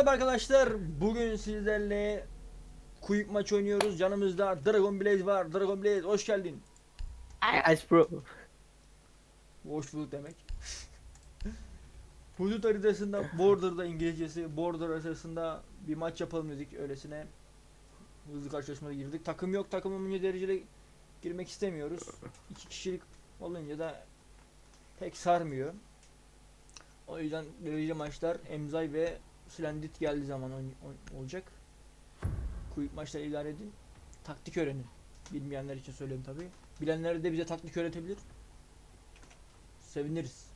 Merhaba arkadaşlar. Bugün sizlerle Quick maç oynuyoruz. Canımızda Dragon Blaze var. Dragon Blaze hoş geldin. Ice bro. Hoş bulduk demek. Hudut haritasında Border'da İngilizcesi Border haritasında bir maç yapalım dedik öylesine. Hızlı karşılaşmaya girdik. Takım yok. Takımın derecede girmek istemiyoruz. İki kişilik olunca da pek sarmıyor. O yüzden derece maçlar Emzay ve Splendid geldiği zaman oyn- oyn- olacak. Quick maçları ilan edin. Taktik öğrenin. Bilmeyenler için söyleyeyim tabi. Bilenler de bize taktik öğretebilir. Seviniriz.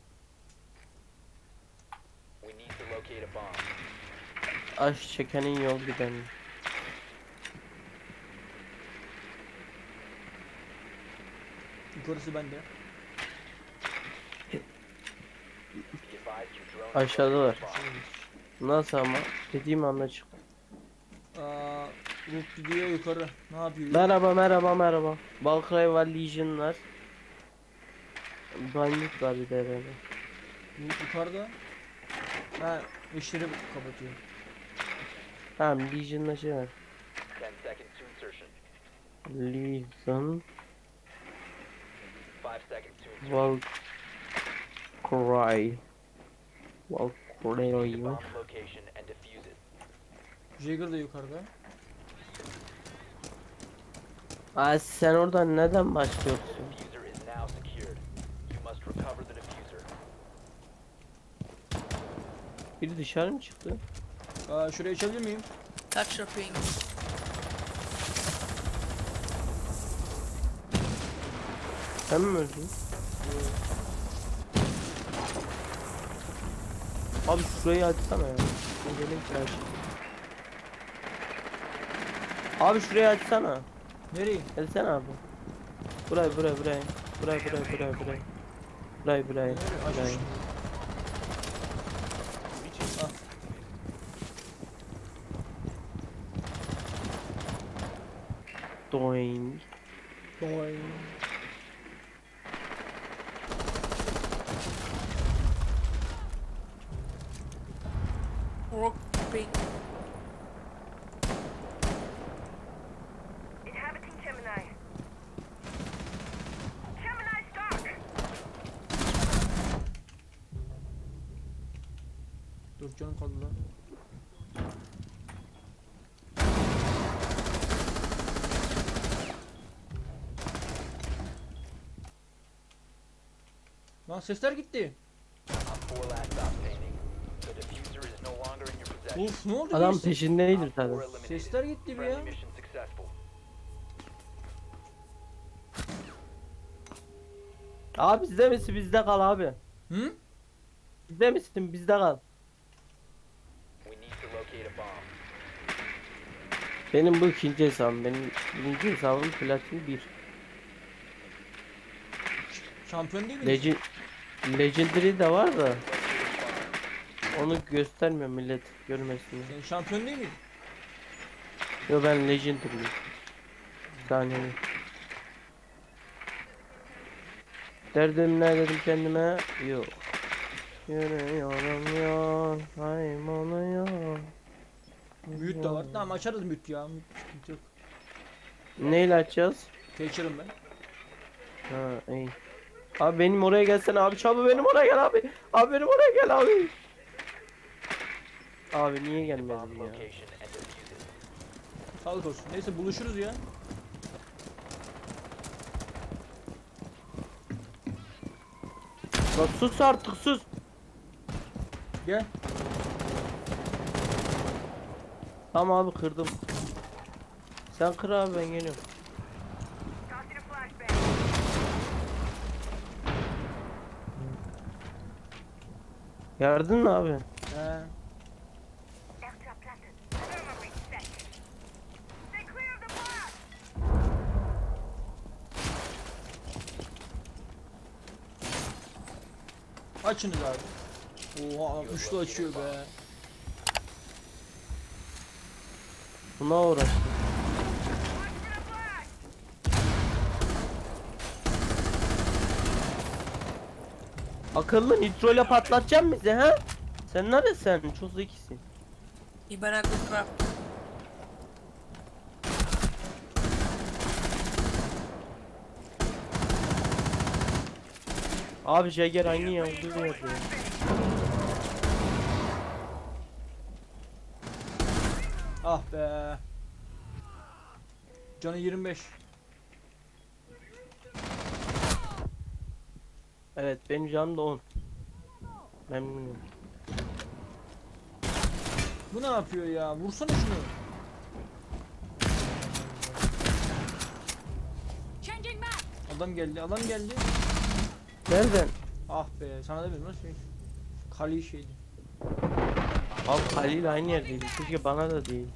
We need to locate a bomb. Aş çekenin yol giden. Yukarısı bende. Be advised Nasıl ama? Dediğim anda çık. Aa, gidiyor yukarı. Ne yapıyor? Merhaba merhaba merhaba. Balkray var Legion var. Bandit var bir de herhalde. Rook yukarıda. Ha, işleri kapatıyor. Tamam Legion'la şey var. 10 seconds to insertion. Legion 5 seconds to insertion. Valkyrie. Valkyrie. Defuse it. Jagger da yukarıda. Aa sen oradan neden başlıyorsun? Biri dışarı mı çıktı? Aa, şuraya açabilir miyim? Touch your ping. Sen mi öldün? Abi şurayı açsana ya. Ne gerek var? Abi şurayı açsana. Nereye? Gelsene abi. Buraya buraya buraya buraya. Buraya buraya. Nereye? Aç Buraya. işte. Ah. Doing. Rock stock! Dur canım kaldı lan. Lan sesler gitti. Of ne oldu? Adam birisi? peşindeydi Op 4 zaten. eliminated. Sesler gitti bir ya. Abi bizde misin bizde kal abi. Hı? Bizde misin bizde kal. Benim bu ikinci hesabım. Benim birinci hesabım platin 1. Şampiyon değil mi? Legend Legendary de var da onu göstermiyor millet görmesin. Sen şampiyon değil miydin? Yo ben Legendary. Saniye. Derdim ne dedim kendime? Yok. Yürüyorum yol, kayboluyor. Mute de var. Tamam açarız mute ya. Mute sıkıntı yok. Neyle açacağız? Teacher'ım ben. Ha iyi. Abi benim oraya gelsene abi çabuk benim oraya gel abi. Abi benim oraya gel abi. Abi niye gelmedin ya? Sağlık olsun. Neyse buluşuruz ya. Lan sus artık sus. Gel. Tamam abi kırdım. Sen kır abi ben geliyorum. Yardın mı abi? Açınız abi. Oha üçlü açıyor be. Buna uğraştım. Akıllı nitro ile patlatacaksın bizi ha? Sen neredesin? Çok zekisin. Iban aku Abi Jäger aynı ya olduğu yerde. ya. Ah be. Canı 25. Evet benim canım da 10. Memnunum. Bu ne yapıyor ya? Vursana şunu. Adam geldi, adam geldi. Nereden? Ah be, sana da bilmem şey. Kali şeydi. Abi Halil aynı yerdeydi. Keşke bana da değil.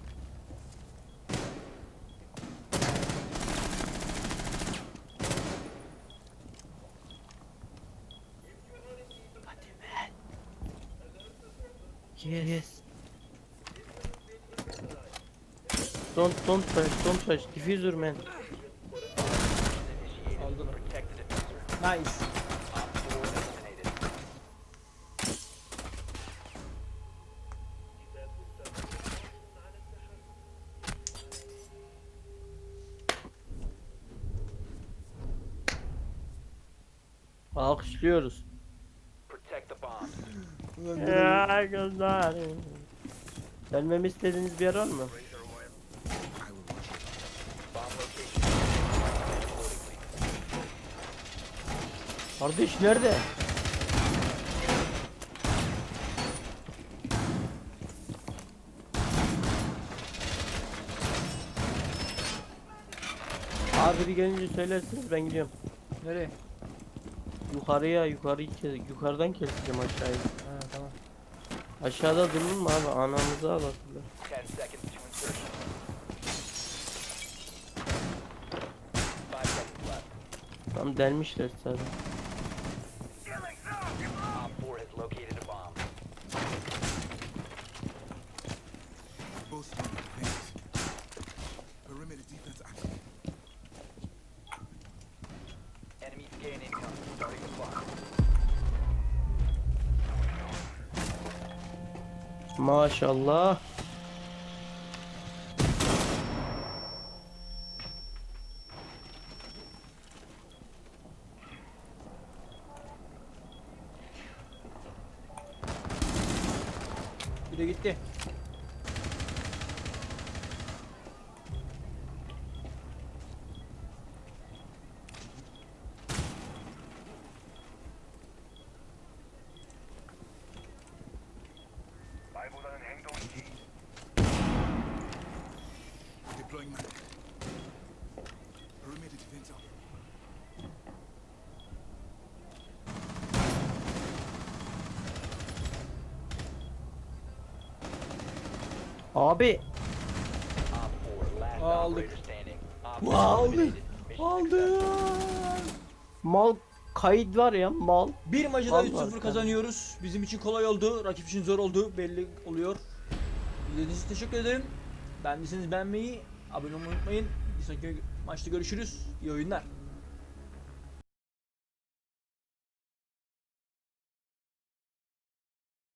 Yes. Don't don't touch, don't touch. Diffuser man. Aldı. Protect the diffuser. Nice. Alkışlıyoruz. Ya gözlerim. Gelmemi istediğiniz bir yer var mı? Kardeş nerede? Abi biri gelince söylersiniz ben gidiyorum. Nereye? Yukarıya yukarıyı kes yukarıdan keseceğim aşağıyı. Ha tamam. Aşağıda durur mu abi? Anamızı ağlatırlar. 10 seconds to insertion. 5 seconds left. Tam delmişler zaten. Op 4 has located a bomb. Both defense. Perimeter defense active. Enemy scan Maşallah. Bir de gitti. Abi Op 4 last Aa, aldık. operator standing. Op Wow, 4 aldık. successful. mal kayıt var ya mal. Bir maçı da Vallahi 3-0 sen- kazanıyoruz. Bizim için kolay oldu. Rakip için zor oldu. Belli oluyor. İzlediğiniz için teşekkür ederim. Beğendiyseniz beğenmeyi, abone olmayı unutmayın. Bir sonraki maçta görüşürüz. İyi oyunlar.